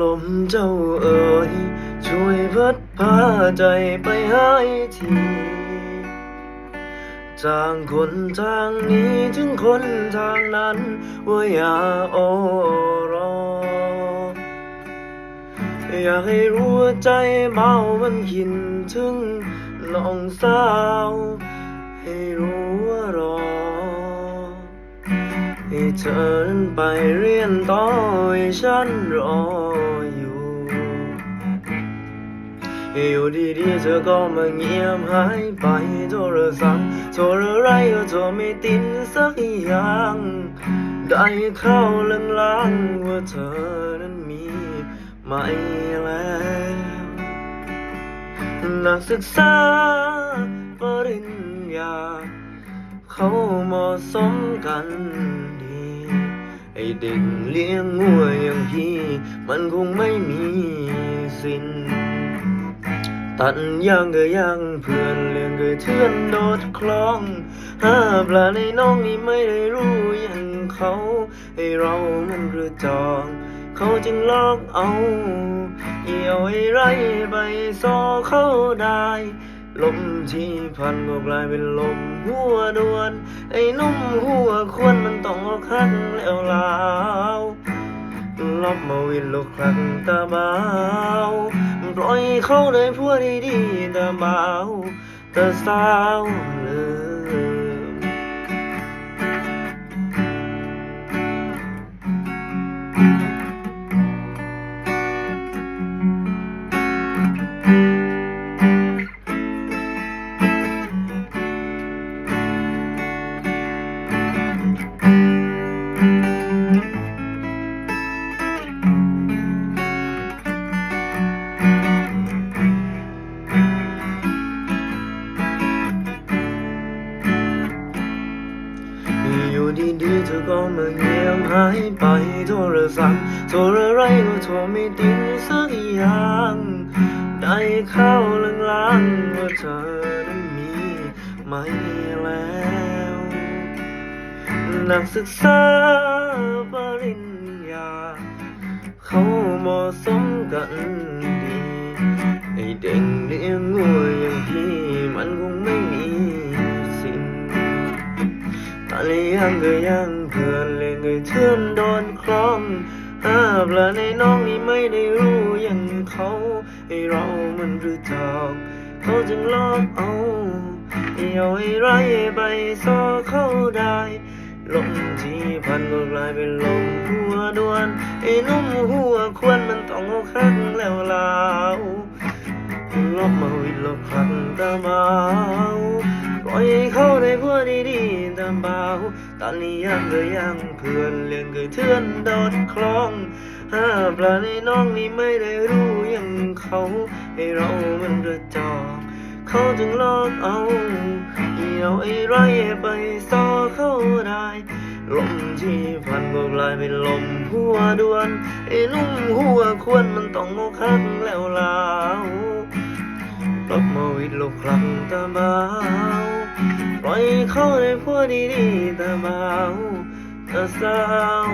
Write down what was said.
ลมเจ้าเอ๋ยช่วยพัดพาใจไปให้ทีจางคนทางนี้ถึงคนทางนั้น ว่าอย่าโอรอ อยากให้รู้ว่าใจเมามันคินถึงน้องสาว ให้รู้ ให้เธอไปเรียนต่อให้ฉันรออยู่ อยู่ดีๆเธอก็มาเงียบหายไปโทรศัพท์โทรอะไรก็โทรไม่ติดสักอย่างได้เข้าลางๆว่าเธอนั้นมีไม่แล้วนักศึกษาปริญญาเขาเหมาะสมกัน ไอเด็กเลี้ยงงัวอย่างพี่ มันคงไม่มีสิ้น ตัดย่างก็ย่างเพื่อนเลี้ยงก็เทือนโดดคลองหาปลาในน้องนี่ไม่ได้รู้อย่างเขาให้เรามันกระจอง เขาจึงลอกเอาเอี่ยวไอไรไปซอเข้าได้ ลมที่พันก็กลายเป็นลมหัวดวน ไอ้นุ่มหัวควรมันต้องอกหักแล้วลาวลอบมาวินลกครั้งตาเบาปล่อยเขาเลยพัวดีๆตาเบาตาสาว เธอก็มาเงียบหายไปโทรศัพท์โทรอะไรก็โทรไม่ติดสักอย่างได้เข้าลางๆว่าเธอนั้นมีไม่แล้วนักศึกษา ยงก็ยังเพื่อนเล่นก็เชื่อมโดนคล้องหาปลาในน้องนี่ไม่ได้รู้อย่างเขาให้เรามันรู้จักเขาจึงลอบเอาเอี่ยวให้ไรไปซอเข้าได้ลมที่พันก็กลายเป็นลมหัวดวนไอ้นุ่มหัวควรมันต้องเอาคักแล้วลาวลบมาวิลบครั้งตาเบาปล่อยเขา ดีๆตามเบาตอนนี้ยังก็ยังเพื่อนเลี้ยงก็เทือนโดดคลองหาปลาในน้องนี่ไม่ได้รู้อย่างเขาให้เรามันกระจอกเขาจึงลอกเอาเอี่ยวไอ้ไรไปซอเข้าได้ลมที่พันก็กลายเป็นลมหัวดวนไอ้นุ่มหัวควรมันต้องโมคักแล้วลาวลบมาวิดลบครั้งตาเบา ปล่อยเขาได้พัวดีๆตาเบาตาสาว